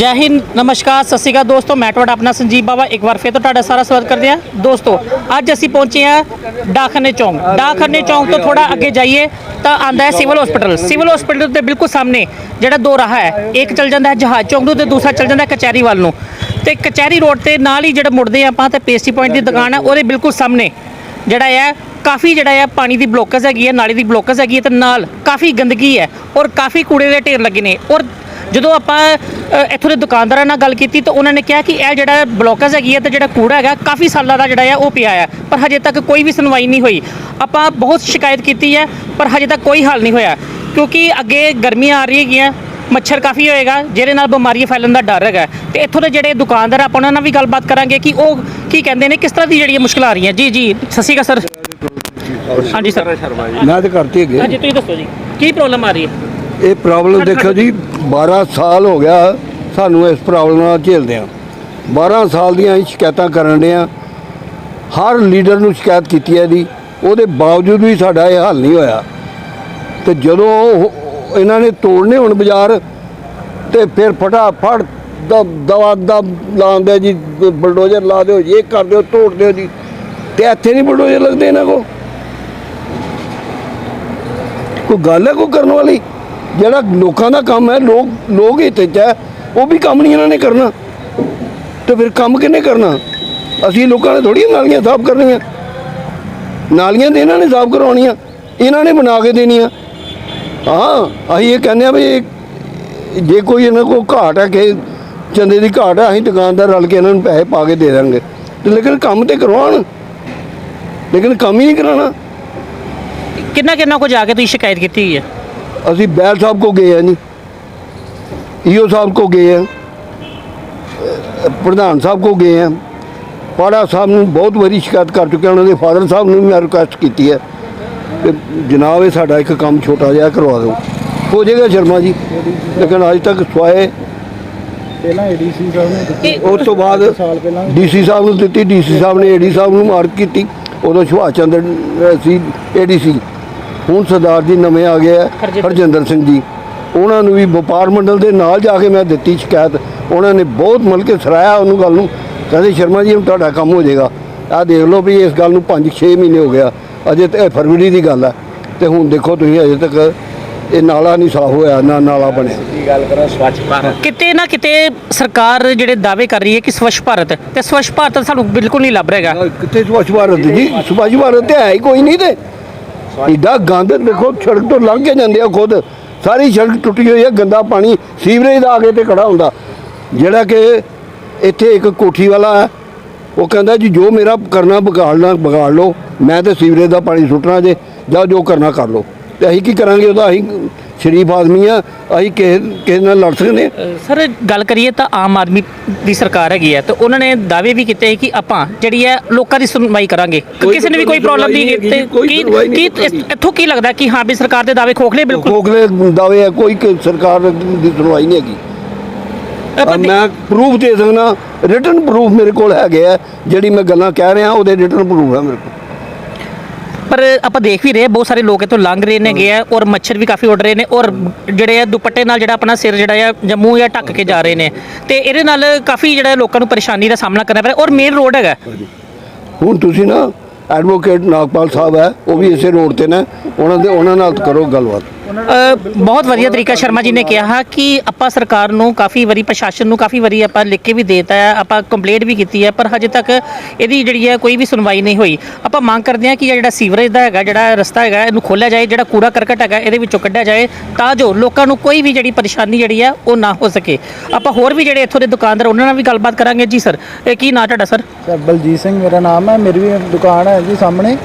ਜੈ ਹਿੰਦ, ਨਮਸਕਾਰ, ਸਤਿ ਸ਼੍ਰੀ ਅਕਾਲ ਦੋਸਤੋ, ਮੈਂ ਤੁਹਾਡਾ ਆਪਣਾ ਸੰਜੀਵ ਬਾਵਾ, ਇੱਕ ਵਾਰ ਫਿਰ ਤੋਂ ਤੁਹਾਡਾ ਸਾਰਾ ਸਵਾਗਤ ਕਰਦੇ ਹਾਂ। ਦੋਸਤੋ, ਅੱਜ ਅਸੀਂ ਪਹੁੰਚੇ ਹਾਂ ਡਾਕਖਾਨੇ ਚੌਂਕ। ਡਾਕਖਾਨੇ ਚੌਂਕ ਤੋਂ ਥੋੜਾ ਅੱਗੇ ਜਾਈਏ ਤਾਂ ਆਂਦਾ ਹੈ ਸਿਵਲ ਹਸਪੀਟਲ। ਸਿਵਲ ਹਸਪੀਟਲ ਦੇ ਬਿਲਕੁਲ ਸਾਹਮਣੇ ਜਿਹੜਾ ਦੋ ਰਾਹ ਹੈ, ਇੱਕ ਚੱਲ ਜਾਂਦਾ ਹੈ ਜਹਾਜ਼ ਚੌਂਕ ਨੂੰ ਤੇ ਦੂਸਰਾ ਚੱਲ ਜਾਂਦਾ ਕਚਹਿਰੀ ਵੱਲ ਨੂੰ। ਤੇ ਕਚਹਿਰੀ ਰੋਡ ਤੇ ਨਾਲ ਹੀ ਜਿਹੜਾ ਮੁੜਦੇ ਆਪਾਂ ਤੇ ਪੇਸਟੀ ਪੁਆਇੰਟ ਦੀ ਦੁਕਾਨ ਹੈ, ਉਹਦੇ ਬਿਲਕੁਲ ਸਾਹਮਣੇ ਜਿਹੜਾ ਹੈ, ਕਾਫੀ ਜਿਹੜਾ ਹੈ ਪਾਣੀ ਦੀ ਬਲੋਕਸ ਹੈਗੀ ਹੈ, ਨਾਲੀ ਦੀ ਬਲੋਕਸ ਹੈਗੀ ਹੈ ਤੇ ਨਾਲ ਕਾਫੀ ਗੰਦਗੀ ਹੈ ਔਰ ਕਾਫੀ ਕੂੜੇ ਦੇ ਢੇਰ ਲੱਗੇ ਨੇ ਔਰ ਜਦੋਂ ਆਪਾਂ ਇੱਥੋਂ ਦੇ ਦੁਕਾਨਦਾਰਾਂ ਨਾਲ ਗੱਲ ਕੀਤੀ ਤਾਂ ਉਹਨਾਂ ਨੇ ਕਿਹਾ ਕਿ ਇਹ ਜਿਹੜਾ ਬਲੋਕੇਜ ਹੈਗੀ ਹੈ ਤੇ ਜਿਹੜਾ ਕੂੜਾ ਹੈਗਾ ਕਾਫੀ ਸਾਲਾਂ ਦਾ ਜਿਹੜਾ ਹੈ ਉਹ ਪਿਆ ਹੈ ਪਰ ਹਜੇ ਤੱਕ ਕੋਈ ਵੀ ਸੁਣਵਾਈ ਨਹੀਂ ਹੋਈ। ਆਪਾਂ ਬਹੁਤ ਸ਼ਿਕਾਇਤ ਕੀਤੀ ਹੈ ਪਰ ਹਜੇ ਤੱਕ ਕੋਈ ਹੱਲ ਨਹੀਂ ਹੋਇਆ ਕਿਉਂਕਿ ਅੱਗੇ ਗਰਮੀਆਂ ਆ ਰਹੀ ਹੈਗੀਆਂ ਮੱਛਰ ਕਾਫੀ ਹੋਏਗਾ ਜਿਹਦੇ ਨਾਲ ਬਿਮਾਰੀਆਂ ਫੈਲਣ ਦਾ ਡਰ ਹੈਗਾ। ਤੇ ਇੱਥੋਂ ਦੇ ਜਿਹੜੇ ਦੁਕਾਨਦਾਰ ਆ, ਆਪਾਂ ਉਹਨਾਂ ਨਾਲ ਵੀ ਗੱਲਬਾਤ ਕਰਾਂਗੇ ਕਿ ਉਹ ਕੀ ਕਹਿੰਦੇ ਨੇ ਕਿਸ ਤਰ੍ਹਾਂ ਦੀ ਜਿਹੜੀਆਂ ਮੁਸ਼ਕਲਾਂ ਆ ਰਹੀਆਂ। ਜੀ ਜੀ ਸਤਿ ਸ਼੍ਰੀ ਅਕਾਲ ਸਰ। ਹਾਂਜੀ ਸਰ। ਮੈਂ ਤੇ ਕਰਤੀ ਹੈਗੇ ਹਾਂਜੀ ਤੁਸੀਂ ਦੱਸੋ ਜੀ ਕੀ ਪ੍ਰੋਬਲਮ ਆ ਰਹੀ ਹੈ? ਇਹ ਪ੍ਰੋਬਲਮ ਦੇਖੋ ਜੀ 12 ਸਾਲ ਹੋ ਗਿਆ ਸਾਨੂੰ ਇਸ ਪ੍ਰੋਬਲਮ ਨਾਲ ਝੇਲਦੇ ਆ 12 ਸਾਲ ਦੀਆਂ ਅਸੀਂ ਸ਼ਿਕਾਇਤਾਂ ਕਰਨ ਦੇ ਆ ਹਰ ਲੀਡਰ ਨੂੰ ਸ਼ਿਕਾਇਤ ਕੀਤੀ ਹੈ ਦੀ ਉਹਦੇ ਬਾਵਜੂਦ ਵੀ ਸਾਡਾ ਇਹ ਹੱਲ ਨਹੀਂ ਹੋਇਆ। ਤੇ ਜਦੋਂ ਉਹ- ਇਹਨਾਂ ਨੇ ਤੋੜਨੇ ਹੁਣ ਬਾਜ਼ਾਰ, ਤੇ ਫਿਰ ਫਟਾਫਟ ਦ- ਦਵਾ ਦਾ ਲਾਉਂਦੇ ਜੀ, ਬਲਡੋਜ਼ਰ ਲਾ ਦਿਓ ਇਹ ਕਰ ਦਿਓ, ਤੋੜ ਦਿਓ ਜੀ। ਤੇ ਇੱਥੇ ਨਹੀਂ ਬਲਡੋਜ਼ਰ ਲੱਗਦੇ ਇਹਨਾਂ ਕੋ ਕੋਈ ਗੱਲ ਹੈ ਕੋਈ ਕਰਨ ਵਾਲੀ? ਜਿਹੜਾ ਲੋਕਾਂ ਦਾ ਕੰਮ ਹੈ, ਲੋਕ ਲੋਕ ਹਿੱਤ 'ਚ ਹੈ, ਉਹ ਵੀ ਕੰਮ ਨਹੀਂ ਇਹਨਾਂ ਨੇ ਕਰਨਾ। ਤੇ ਫਿਰ ਕੰਮ ਕਿਹਨੇ ਕਰਨਾ? ਅਸੀਂ ਲੋਕਾਂ ਨੇ ਥੋੜੀਆਂ ਨਾਲੀਆਂ ਸਾਫ਼ ਕਰਨੀਆਂ। ਨਾਲੀਆਂ ਤੇ ਇਹਨਾਂ ਨੇ ਸਾਫ਼ ਕਰਵਾਉਣੀਆਂ। ਇਹਨਾਂ ਨੇ ਬਣਾ ਕੇ ਦੇਣੀਆਂ। ਹਾਂ, ਅਸੀਂ ਇਹ ਕਹਿੰਦੇ ਆ ਵੀ ਜੇ ਕੋਈ ਇਹਨਾਂ ਕੋਲ ਘਾਟ ਹੈ ਕਿ ਚੰਦੇ ਦੀ ਘਾਟ ਹੈ, ਅਸੀਂ ਦੁਕਾਨਦਾਰ ਰਲ ਕੇ ਇਹਨਾਂ ਨੂੰ ਪੈਸੇ ਪਾ ਕੇ ਦੇ ਦਾਂਗੇ। ਤੇ ਲੇਕਿਨ ਕੰਮ ਤੇ ਕਰਵਾਉਣ। ਲੇਕਿਨ ਕੰਮ ਹੀ ਨਹੀਂ ਕਰਾਉਣਾ। ਕਿੰਨਾ ਕਿੰਨਾ ਕੋ ਜਾ ਕੇ ਤੁਸੀਂ ਸ਼ਿਕਾਇਤ ਕੀਤੀ ਹੈ? ਅਸੀਂ ਬੈਲ ਸਾਹਿਬ ਕੋ ਗਏ ਆ ਜੀ। ਈਓ ਸਾਹਿਬ ਕੋ ਗਏ ਆ ਪ੍ਰਧਾਨ ਸਾਹਿਬ ਕੋ ਗਏ ਆ ਪਾੜਾ ਸਾਹਿਬ ਨੂੰ ਬਹੁਤ ਵਾਰੀ ਸ਼ਿਕਾਇਤ ਕਰ ਚੁੱਕੇ ਉਹਨਾਂ ਦੇ ਫਾਦਰ ਸਾਹਿਬ ਨੂੰ ਵੀ ਮੈਂ ਰਿਕੁਐਸਟ ਕੀਤੀ ਹੈ ਕਿ ਜਨਾਬ ਇਹ ਸਾਡਾ ਇੱਕ ਕੰਮ ਛੋਟਾ ਜਿਹਾ ਕਰਵਾ ਦਿਓ। ਹੋ ਜਾਏਗਾ ਸ਼ਰਮਾ ਜੀ। ਲੇਕਿਨ ਅੱਜ ਤੱਕ ਸਵਾਏ। ਪਹਿਲਾਂ ਏਡੀਸੀ ਸਾਹਿਬ ਨੇ ਉਸ ਤੋਂ ਬਾਅਦ ਡੀਸੀ ਸਾਹਿਬ ਨੂੰ ਦਿੱਤੀ। ਡੀਸੀ ਸਾਹਿਬ ਨੇ ਏਡੀ ਸਾਹਿਬ ਨੂੰ ਮਾਰਕ ਕੀਤੀ। ਉਦੋਂ ਸੁਭਾਸ਼ ਚੰਦਰ ਸੀ ਏਡੀਸੀ ਹੁਣ ਸਰਦਾਰ ਜੀ ਨਵੇਂ ਆ ਗਏ ਆ ਹਰਜਿੰਦਰ। ਸਿੰਘ ਜੀ। ਉਹਨਾਂ ਨੂੰ ਵੀ ਵਪਾਰ ਮੰਡਲ ਦੇ ਨਾਲ ਜਾ ਕੇ ਮੈਂ ਦਿੱਤੀ ਸ਼ਿਕਾਇਤ। ਉਹਨਾਂ ਨੇ ਬਹੁਤ ਮਤਲਬ ਕਿ ਸਰਾਇਆ ਉਹਨੂੰ ਗੱਲ ਨੂੰ। ਕਹਿੰਦੇ ਸ਼ਰਮਾ ਜੀ ਹੁਣ ਤੁਹਾਡਾ ਕੰਮ ਹੋ ਜਾਏਗਾ। ਆਹ ਦੇਖ ਲਓ ਵੀ ਇਸ ਗੱਲ ਨੂੰ 5-6 ਮਹੀਨੇ ਹੋ ਗਿਆ ਅਜੇ ਤੇ ਫਰਵਰੀ ਦੀ ਗੱਲ ਹੈ ਤੇ ਹੁਣ ਦੇਖੋ ਤੁਸੀਂ ਅਜੇ ਤੱਕ ਇਹ ਨਾਲਾ ਨਹੀਂ ਸਾਫ਼ ਹੋਇਆ ਨਾ ਨਾਲਾ ਬਣਿਆ। ਕੀ ਗੱਲ ਕਰਾਂ ਸਵੱਛ ਭਾਰਤ। ਕਿਤੇ ਨਾ ਕਿਤੇ ਸਰਕਾਰ ਜਿਹੜੇ ਦਾਅਵੇ ਕਰ ਰਹੀ ਹੈ ਕਿ ਸਵੱਛ ਭਾਰਤ ਤੇ ਸਵੱਛ ਭਾਰਤ ਸਾਨੂੰ ਬਿਲਕੁਲ ਨਹੀਂ ਲੱਭ ਰਿਹਾਗਾ ਕਿੱਥੇ ਸਵੱਛ ਭਾਰਤ ਜੀ ਸਵੱਛ ਭਾਰਤ ਤੇ ਹੈ ਹੀ ਕੋਈ ਨਹੀਂ ਤੇ। ਏਡਾ ਗੰਦ ਦੇਖੋ, ਸੜਕ ਤੋਂ ਲੰਘ ਕੇ ਜਾਂਦੇ ਆ ਖੁਦ। ਸਾਰੀ ਸੜਕ ਟੁੱਟੀ ਹੋਈ ਹੈ, ਗੰਦਾ ਪਾਣੀ, ਸੀਵਰੇਜ ਦਾ ਆ ਕੇ ਤੇ ਖੜਾ ਹੁੰਦਾ। ਜਿਹੜਾ ਕਿ ਇੱਥੇ ਇੱਕ ਕੋਠੀ ਵਾਲਾ ਹੈ, ਉਹ ਕਹਿੰਦਾ ਜੀ, ਜੋ ਮੇਰਾ ਕਰਨਾ ਵਿਗਾੜਨਾ ਵਿਗਾੜ ਲਓ। ਮੈਂ ਤੇ ਸੀਵਰੇਜ ਦਾ ਪਾਣੀ ਸੁੱਟਣਾ ਜੇ, ਜਾਂ ਜੋ ਕਰਨਾ ਕਰ ਲਓ। ਤੇ ਅਸੀਂ ਕੀ ਕਰਾਂਗੇ ਉਹਦਾ? ਅਸੀਂ ਸ਼ਰੀਫ ਆਦਮੀ ਆ ਅਸੀਂ ਕਿਸੇ ਕਿਸੇ ਨਾਲ ਲੜ ਸਕਦੇ ਹਾਂ। ਸਰ ਗੱਲ ਕਰੀਏ ਤਾਂ ਆਮ ਆਦਮੀ ਦੀ ਸਰਕਾਰ ਹੈਗੀ ਹੈ ਤੇ ਉਹਨਾਂ ਨੇ ਦਾਅਵੇ ਵੀ ਕੀਤੇ ਕਿ ਆਪਾਂ ਜਿਹੜੀ ਹੈ ਲੋਕਾਂ ਦੀ ਸੁਣਵਾਈ ਕਰਾਂਗੇ। ਕਿਸੇ ਨੇ ਵੀ ਕੋਈ ਪ੍ਰੋਬਲਮ ਨਹੀਂ ਸੁਣਵਾਈ ਨਹੀਂ ਤੇ ਹੈਗੀ, ਕੋਈ ਕੀ ਕੀ ਇੱਥੋਂ ਕੀ ਲੱਗਦਾ ਕਿ ਹਾਂ ਵੀ ਸਰਕਾਰ ਦੇ ਦਾਅਵੇ ਖੋਖਲੇ ਬਿਲਕੁਲ? ਖੋਖਲੇ ਦਾਅਵੇ ਆ ਕੋਈ ਸਰਕਾਰ ਦੀ ਸੁਣਵਾਈ ਨਹੀਂ ਹੈਗੀ। ਮੈਂ ਪ੍ਰੂਫ ਦੇ ਸਕਦਾ ਰਿਟਨ ਪ੍ਰੂਫ ਮੇਰੇ ਕੋਲ ਹੈਗੇ ਆ ਜਿਹੜੀ ਮੈਂ ਗੱਲਾਂ ਕਹਿ ਰਿਹਾ ਉਹਦੇ ਰਿਟਨ ਪ੍ਰੂਫ ਹੈ ਮੇਰੇ ਕੋਲ। ਪਰ ਆਪਾਂ ਦੇਖ ਵੀ ਰਹੇ ਹਾਂ, ਬਹੁਤ ਸਾਰੇ ਲੋਕ ਇੱਥੋਂ ਲੰਘ ਰਹੇ ਨੇਗੇ ਆ ਔਰ ਮੱਛਰ ਵੀ ਕਾਫੀ ਉੱਡ ਰਹੇ ਨੇ ਔਰ ਜਿਹੜੇ ਆ ਦੁਪੱਟੇ ਨਾਲ ਜਿਹੜਾ ਆਪਣਾ ਸਿਰ ਜਿਹੜਾ ਆ ਜਾਂ ਮੂੰਹ ਜਾਂ ਢੱਕ ਕੇ ਜਾ ਰਹੇ ਨੇ। ਤੇ ਇਹਦੇ ਨਾਲ ਕਾਫੀ ਜਿਹੜਾ ਲੋਕਾਂ ਨੂੰ ਪਰੇਸ਼ਾਨੀ ਦਾ ਸਾਹਮਣਾ ਕਰਨਾ ਪੈ ਰਿਹਾ ਔਰ ਮੇਨ ਰੋਡ ਹੈਗਾ। ਹੁਣ ਤੁਸੀਂ ਨਾ ਐਡਵੋਕੇਟ ਨਾਗਪਾਲ ਸਾਹਿਬ ਹੈ ਉਹ ਵੀ ਇਸੇ ਰੋਡ ਤੇ ਨੇ। ਉਹਨਾਂ ਦੇ ਉਹਨਾਂ ਨਾਲ ਕਰੋ ਗੱਲਬਾਤ। ਬਹੁਤ ਵਧੀਆ ਤਰੀਕਾ ਸ਼ਰਮਾ ਜੀ ਨੇ ਕਿਹਾ ਕਿ ਆਪਾਂ ਸਰਕਾਰ ਨੂੰ ਕਾਫੀ ਵਾਰੀ ਪ੍ਰਸ਼ਾਸਨ ਨੂੰ ਕਾਫੀ ਵਾਰੀ ਆਪਾਂ ਲਿਖ ਕੇ ਵੀ ਦੇਤਾ ਹੈ ਆਪਾਂ ਕੰਪਲੇਂਟ ਵੀ ਕੀਤੀ ਹੈ ਪਰ ਹਜੇ ਤੱਕ ਇਹਦੀ ਜਿਹੜੀ ਹੈ ਕੋਈ ਵੀ ਸੁਣਵਾਈ ਨਹੀਂ ਹੋਈ। ਆਪਾਂ ਮੰਗ ਕਰਦੇ ਹਾਂ ਕਿ ਇਹ ਜਿਹੜਾ ਸੀਵਰੇਜ ਦਾ ਹੈਗਾ ਜਿਹੜਾ ਰਸਤਾ ਹੈਗਾ ਇਹਨੂੰ ਖੋਲਿਆ ਜਾਏ ਜਿਹੜਾ ਕੂੜਾ ਕਰਕਟ ਹੈਗਾ ਇਹਦੇ ਵਿੱਚੋਂ ਕੱਢਿਆ ਜਾਏ ਤਾਂ ਜੋ ਲੋਕਾਂ ਨੂੰ ਕੋਈ ਵੀ ਜਿਹੜੀ ਪਰੇਸ਼ਾਨੀ ਜਿਹੜੀ ਹੈ ਉਹ ਨਾ ਹੋ ਸਕੇ। ਆਪਾਂ ਹੋਰ ਵੀ ਜਿਹੜੇ ਇੱਥੋਂ ਦੇ ਦੁਕਾਨਦਾਰ ਉਹਨਾਂ ਨਾਲ ਵੀ ਗੱਲਬਾਤ ਕਰਾਂਗੇ। ਜੀ ਸਰ ਇਹ ਕੀ ਨਾਂ ਤੁਹਾਡਾ ਸਰ? ਸਰ ਬਲਜੀਤ ਸਿੰਘ ਮੇਰਾ ਨਾਮ ਹੈ ਮੇਰੀ ਵੀ ਦੁਕਾਨ ਹੈ ਜੀ ਸਾਹਮਣੇ।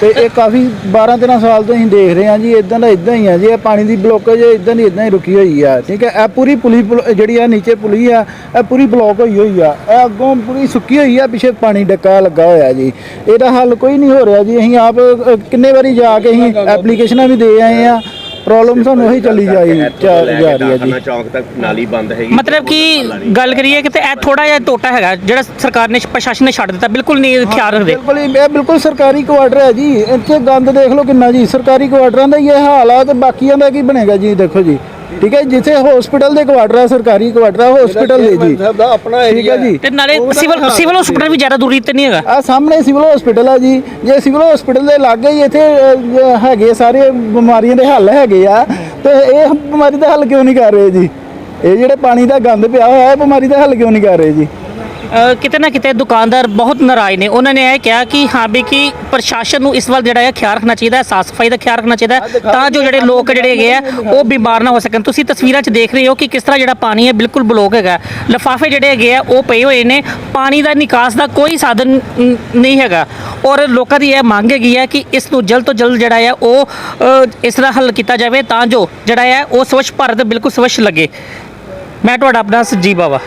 ਤੇ ਇਹ ਕਾਫੀ 12 13 ਸਾਲ ਤੋਂ ਅਸੀਂ ਦੇਖ ਰਹੇ ਹਾਂ ਜੀ ਇਦਾਂ ਦਾ ਇਦਾਂ ਹੀ ਆ ਜੀ ਇਹ ਪਾਣੀ ਦੀ ਬਲੋਕੇਜ ਇਦਾਂ ਦੀ ਇਦਾਂ ਹੀ ਰੁਕੀ ਹੋਈ ਆ ਠੀਕ ਹੈ? ਇਹ ਪੂਰੀ ਪੁਲੀ ਪੁਲ- ਜਿਹੜੀ ਆ ਨੀਚੇ ਪੁਲੀ ਆ ਇਹ ਪੂਰੀ ਬਲੌਕ ਹੋਈ ਹੋਈ ਆ ਇਹ ਅੱਗੋਂ ਪੂਰੀ ਸੁੱਕੀ ਹੋਈ ਆ ਪਿੱਛੇ ਪਾਣੀ ਡੱਕਾ ਲੱਗਾ ਹੋਇਆ ਜੀ। ਇਹਦਾ ਹੱਲ ਕੋਈ ਨਹੀਂ ਹੋ ਰਿਹਾ ਜੀ ਅਸੀਂ ਆਪ ਅ, ਕਿੰਨੇ ਵਾਰੀ ਜਾ ਕੇ ਅਸੀਂ ਐਪਲੀਕੇਸ਼ਨਾਂ ਵੀ ਦੇ ਆਏ ਆ। ਪ੍ਰੋਬਲਮ ਸਾਨੂੰ ਉਹੀ ਚੱਲੀ ਜਾਈ ਜਾ ਜਾ ਰਹੀ ਹੈ ਜੀ। ਚੌਂਕ ਤੱਕ ਨਾਲੀ ਬੰਦ ਹੈਗੀ ਮਤਲਬ ਕਿ ਗੱਲ ਕਰੀਏ ਕਿ ਤੇ ਇਹ ਥੋੜਾ ਜਿਹਾ ਟੋਟਾ ਹੈਗਾ ਜਿਹੜਾ ਸਰਕਾਰ ਨੇ ਪ੍ਰਸ਼ਾਸਨ ਨੇ ਛੱਡ ਦਿੱਤਾ ਬਿਲਕੁਲ ਨਹੀਂ ਖਿਆਲ ਰੱਖਦੇ ਬਿਲਕੁਲ ਹੀ- ਇਹ ਬਿਲਕੁਲ ਸਰਕਾਰੀ ਕੁਆਟਰ ਹੈ ਜੀ ਇੱਥੇ ਗੰਦ ਦੇਖ ਲਓ ਕਿੰਨਾ ਜੀ ਸਰਕਾਰੀ ਕੁਆਟਰਾਂ ਦਾ ਹੀ ਇਹ ਹਾਲ ਆ ਤੇ ਬਾਕੀਆਂ ਦਾ ਕੀ ਬਣੇਗਾ ਜੀ ਦੇਖੋ ਜੀ। ਠੀਕ ਹੈ ਜਿੱਥੇ ਹਸਪੀਟਲ ਦੇ ਕੁਆਟਰ ਆ ਸਰਕਾਰੀ ਕੁਆਟਰ ਆ ਹਸਪੀਟਲ ਦੇ ਜੀ। ਸਾਹਿਬ ਦਾ ਆਪਣਾ ਠੀਕ ਹੈ ਜੀ। ਤੇ ਨਾਲੇ ਸਿਵਲ ਸਿਵਲ ਹਸਪੀਟਲ ਵੀ ਜ਼ਿਆਦਾ ਦੂਰੀ ਤੇ ਨਹੀਂ ਹੈਗਾ? ਆ ਸਾਹਮਣੇ ਸਿਵਲ ਹਸਪੀਟਲ ਆ ਜੀ। ਜੇ ਸਿਵਲ ਹਸਪੀਟਲ ਦੇ ਲਾਗੇ ਹੀ ਇੱਥੇ ਅ, ਜ- ਹੈਗੇ ਸਾਰੇ ਬਿਮਾਰੀਆਂ ਦੇ ਹੱਲ ਹੈਗੇ ਆ ਤੇ ਇਹ ਬਿਮਾਰੀ ਦਾ ਹੱਲ ਕਿਉਂ ਨਹੀਂ ਕਰ ਰਹੇ ਜੀ? ਇਹ ਜਿਹੜੇ ਪਾਣੀ ਦਾ ਗੰਦ ਪਿਆ ਹੋਇਆ ਹੈ ਬਿਮਾਰੀ ਦਾ ਹੱਲ ਕਿਉਂ ਨਹੀਂ ਕਰ ਰਹੇ ਜੀ? ਕਿਤੇ ਨਾ ਕਿਤੇ ਦੁਕਾਨਦਾਰ ਬਹੁਤ ਨਾਰਾਜ਼ ਨੇ। ਉਹਨਾਂ ਨੇ ਇਹ ਕਿਹਾ ਕਿ ਹਾਂ ਵੀ ਕਿ ਪ੍ਰਸ਼ਾਸਨ ਨੂੰ ਇਸ ਵੱਲ ਜਿਹੜਾ ਹੈ ਖਿਆਲ ਰੱਖਣਾ ਚਾਹੀਦਾ ਹੈ ਸਾਫ਼ ਸਫ਼ਾਈ ਦਾ ਖਿਆਲ ਰੱਖਣਾ ਚਾਹੀਦਾ ਹੈ ਤਾਂ ਜੋ ਜਿਹੜੇ ਲੋਕ ਜਿਹੜੇ ਹੈਗੇ ਆ ਉਹ ਬਿਮਾਰ ਨਾ ਹੋ ਸਕਣ। ਤੁਸੀਂ ਤਸਵੀਰਾਂ 'ਚ ਦੇਖ ਰਹੇ ਹੋ ਕਿ ਕਿਸ ਤਰ੍ਹਾਂ ਜਿਹੜਾ ਪਾਣੀ ਹੈ ਬਿਲਕੁਲ ਬਲੋਕ ਹੈਗਾ। ਲਿਫਾਫੇ ਜਿਹੜੇ ਹੈਗੇ ਆ ਉਹ ਪਏ ਹੋਏ ਨੇ। ਪਾਣੀ ਦਾ ਨਿਕਾਸ ਦਾ ਕੋਈ ਸਾਧਨ ਨਹੀਂ ਹੈਗਾ। ਔਰ ਲੋਕਾਂ ਦੀ ਇਹ ਮੰਗ ਹੈਗੀ ਹੈ ਕਿ ਇਸ ਨੂੰ ਜਲਦ ਤੋਂ ਜਲਦ ਜਿਹੜਾ ਹੈ ਉਹ ਇਸ ਦਾ ਹੱਲ ਕੀਤਾ ਜਾਵੇ ਤਾਂ ਜੋ ਜਿਹੜਾ ਹੈ ਉਹ ਸਵੱਛ ਭਾਰਤ ਬਿਲਕੁਲ ਸਵੱਛ ਲੱਗੇ। ਮੈਂ ਤੁਹਾਡਾ ਆਪਣਾ ਸੰਜੀਵ ਬਾਵਾ।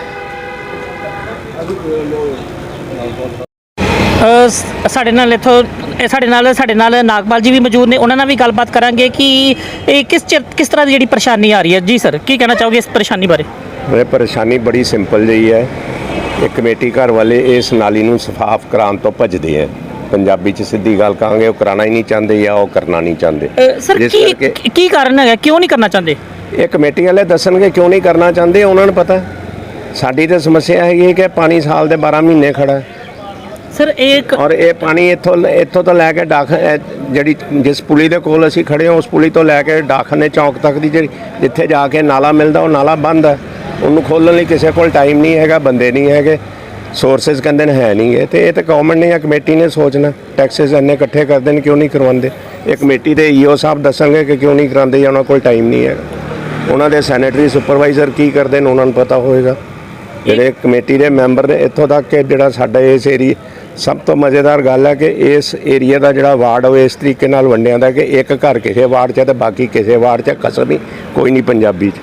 ਅ, ਸਾਡੇ ਨਾਲ ਇਥੋਂ ਸਾਡੇ ਨਾਲ ਸਾਡੇ ਨਾਲ ਨਾਗਪਾਲ ਜੀ ਵੀ ਮੌਜੂਦ ਨੇ। ਉਹਨਾਂ ਨਾਲ ਵੀ ਗੱਲਬਾਤ ਕਰਾਂਗੇ ਕਿ ਇਹ ਕਿਸ ਚਿਰ- ਕਿਸ ਤਰ੍ਹਾਂ ਦੀ ਜਿਹੜੀ ਪਰੇਸ਼ਾਨੀ ਆ ਰਹੀ ਹੈ? ਜੀ ਸਰ ਕੀ ਕਹਿਣਾ ਚਾਹੋਗੇ ਇਸ ਪਰੇਸ਼ਾਨੀ ਬਾਰੇ? ਇਹ ਪਰੇਸ਼ਾਨੀ ਬੜੀ ਸਿੰਪਲ ਜਿਹੀ ਹੈ। ਇਹ ਕਮੇਟੀ ਘਰ ਵਾਲੇ ਇਸ ਨਾਲੀ ਨੂੰ ਸਾਫ਼ ਕਰਾਉਣ ਤੋਂ ਭੱਜਦੇ ਹੈ ਪੰਜਾਬੀ ਚ ਸਿੱਧੀ ਗੱਲ ਕਹਾਂਗੇ ਉਹ ਕਰਾਣਾ ਹੀ ਨਹੀਂ ਚਾਹੁੰਦੇ ਜਾਂ ਉਹ ਕਰਨਾ ਨਹੀਂ ਚਾਹੁੰਦੇ। ਅ, ਸਰ ਜਿਸ ਕੀ ਕਰਕੇ ਕੀ ਕਾਰਨ ਹੈਗਾ? ਕਿਉਂ ਨਹੀਂ ਕਰਨਾ ਚਾਹੁੰਦੇ? ਇਹ ਕਮੇਟੀ ਵਾਲੇ ਦੱਸਣਗੇ ਕਿਉਂ ਨਹੀਂ ਕਰਨਾ ਚਾਹੁੰਦੇ ਉਹਨਾਂ ਨੂੰ ਪਤਾ। ਸਾਡੀ ਤਾਂ ਸਮੱਸਿਆ ਹੈਗੀ ਹੈ ਕਿ ਪਾਣੀ ਸਾਲ ਦੇ 12 ਮਹੀਨੇ ਖੜਾ ਹੈ। ਸਰ ਇੱਕ ਔਰ ਇਹ ਪਾਣੀ ਇੱਥੋਂ ਇੱਥੋਂ ਤੋਂ ਲੈ ਕੇ ਇਹ ਜਿਹੜੀ ਜਿਸ ਪੁਲੀ ਦੇ ਕੋਲ ਅਸੀਂ ਖੜੇ ਹਾਂ ਉਸ ਪੁਲੀ ਤੋਂ ਲੈ ਕੇ ਡਾਕਨੇ ਚੌਕ ਤੱਕ ਦੀ ਜਿਹੜੀ ਜਿੱਥੇ ਜਾ ਕੇ ਨਾਲਾ ਮਿਲਦਾ ਉਹ ਨਾਲਾ ਬੰਦ ਹੈ। ਉਹਨੂੰ ਖੋਲ੍ਹਣ ਲਈ ਕਿਸੇ ਕੋਲ ਟਾਈਮ ਨਹੀਂ ਹੈਗਾ ਬੰਦੇ ਨਹੀਂ ਹੈਗੇ ਸੋਰਸਸ ਕਹਿੰਦੇ ਨੇ ਹੈ ਨਹੀਂ ਗੇ। ਤੇ ਇਹ ਤਾਂ ਗਵਰਨਮੈਂਟ ਨੇ ਜਾਂ ਕਮੇਟੀ ਨੇ ਸੋਚਣਾ ਟੈਕਸਸ ਇੰਨੇ ਇਕੱਠੇ ਕਰਦੇ ਨੇ ਕਿਉਂ ਨਹੀਂ ਕਰਵਾਉਂਦੇ? ਇਹ ਕਮੇਟੀ ਦੇ ਈਓ ਸਾਹਿਬ ਦੱਸਣਗੇ ਕਿ ਕਿਉਂ ਨਹੀਂ ਕਰਾਉਂਦੇ ਜਾਂ ਉਹਨਾਂ ਕੋਲ ਟਾਈਮ ਨਹੀਂ ਹੈਗਾ। ਉਹਨਾਂ ਦੇ ਸੈਨੇਟਰੀ ਸੁਪਰਵਾਈਜ਼ਰ ਕੀ ਕਰਦੇ ਨੇ ਉਹਨਾਂ ਨੂੰ ਪਤਾ ਹੋਏਗਾ। ਜਿਹੜੇ ਕਮੇਟੀ ਦੇ ਮੈਂਬਰ ਨੇ ਇੱਥੋਂ ਤੱਕ ਕਿ ਜਿਹੜਾ ਸਾਡਾ ਇਸ ਏਰੀਆ ਸਭ ਤੋਂ ਮਜ਼ੇਦਾਰ ਗੱਲ ਹੈ ਕਿ ਇਸ ਏਰੀਆ ਦਾ ਜਿਹੜਾ ਵਾਰਡ ਉਹ ਇਸ ਤਰੀਕੇ ਨਾਲ ਵੰਡਿਆ ਦਾ ਕਿ ਇੱਕ ਘਰ ਕਿਸੇ ਵਾਰਡ 'ਚ ਹੈ ਤੇ ਬਾਕੀ ਕਿਸੇ ਵਾਰਡ 'ਚ ਹੈ। ਕਸਮ ਹੀ ਕੋਈ ਨਹੀਂ ਪੰਜਾਬੀ 'ਚ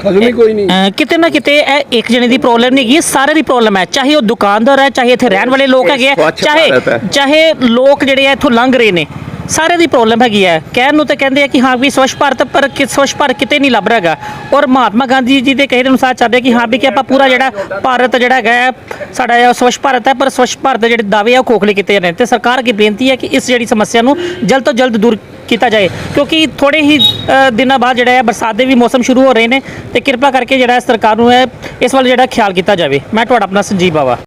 ਖਸਮੀ ਕੋਈ ਨਹੀਂ ਅ, ਕਿਤੇ ਨਾ ਕਿਤੇ ਇਹ ਇੱਕ ਜਣੇ ਦੀ ਪ੍ਰੋਬਲਮ ਨਹੀਂ ਹੈਗੀ ਇਹ ਸਾਰੇ ਦੀ ਪ੍ਰੋਬਲਮ ਹੈ ਚਾਹੇ ਉਹ ਦੁਕਾਨਦਾਰ ਹੈ ਚਾਹੇ ਇੱਥੇ ਰਹਿਣ ਵਾਲੇ ਲੋਕ ਹੈਗੇ ਆ ਸਵੱਛ ਚਾਹੇ ਭਾਰਤ ਹੈ। ਚਾਹੇ ਲੋਕ ਜਿਹੜੇ ਆ ਇੱਥੋਂ ਲੰਘ ਰਹੇ ਨੇ ਸਾਰੇ ਦੀ ਪ੍ਰੋਬਲਮ ਹੈਗੀ ਹੈ। ਕਹਿਣ ਨੂੰ ਤਾਂ ਕਹਿੰਦੇ ਆ ਕਿ ਹਾਂ ਵੀ ਸਵੱਛ ਭਾਰਤ ਪਰ ਕਿ ਸਵੱਛ ਭਾਰਤ ਕਿਤੇ ਨਹੀਂ ਲੱਭ ਰਿਹਾ ਔਰ ਮਹਾਤਮਾ ਗਾਂਧੀ ਜੀ ਦੇ ਕਹੇ ਦੇ ਅਨੁਸਾਰ ਚੱਲਦੇ ਕਿ ਹਾਂ ਵੀ ਕਿ ਆਪਾਂ ਪੂਰਾ ਜਿਹੜਾ ਭਾਰਤ ਜਿਹੜਾ ਹੈਗਾ ਹੈ, ਸਾਡਾ ਇਹ ਸਵੱਛ ਭਾਰਤ ਹੈ ਪਰ ਸਵੱਛ ਭਾਰਤ ਦੇ ਜਿਹੜੇ ਦਾਅਵੇ ਆ ਉਹ ਖੋਖਲੇ ਕੀਤੇ ਜਾਂਦੇ ਨੇ। ਤੇ ਸਰਕਾਰ ਅੱਗੇ ਬੇਨਤੀ ਹੈ ਕਿ ਇਸ ਜਿਹੜੀ ਸਮੱਸਿਆ ਨੂੰ ਜਲਦ ਤੋਂ ਜਲਦ ਦੂਰ ਕੀਤਾ ਜਾਏ। ਕਿਉਂਕਿ ਥੋੜੇ ਹੀ ਅ, ਦਿਨਾਂ ਬਾਅਦ ਜਿਹੜਾ ਹੈ ਬਰਸਾਤ ਦੇ ਵੀ ਮੌਸਮ ਸ਼ੁਰੂ ਹੋ ਰਹੇ ਨੇ। ਤੇ ਕਿਰਪਾ ਕਰਕੇ ਜਿਹੜਾ ਹੈ ਸਰਕਾਰ ਨੂੰ ਹੈ ਇਸ ਵੱਲ ਜਿਹੜਾ ਖਿਆਲ ਕੀਤਾ ਜਾਵੇ। ਮੈਂ ਤੁਹਾਡਾ ਆਪਣਾ ਸੰਜੀਵ ਬਾਵਾ।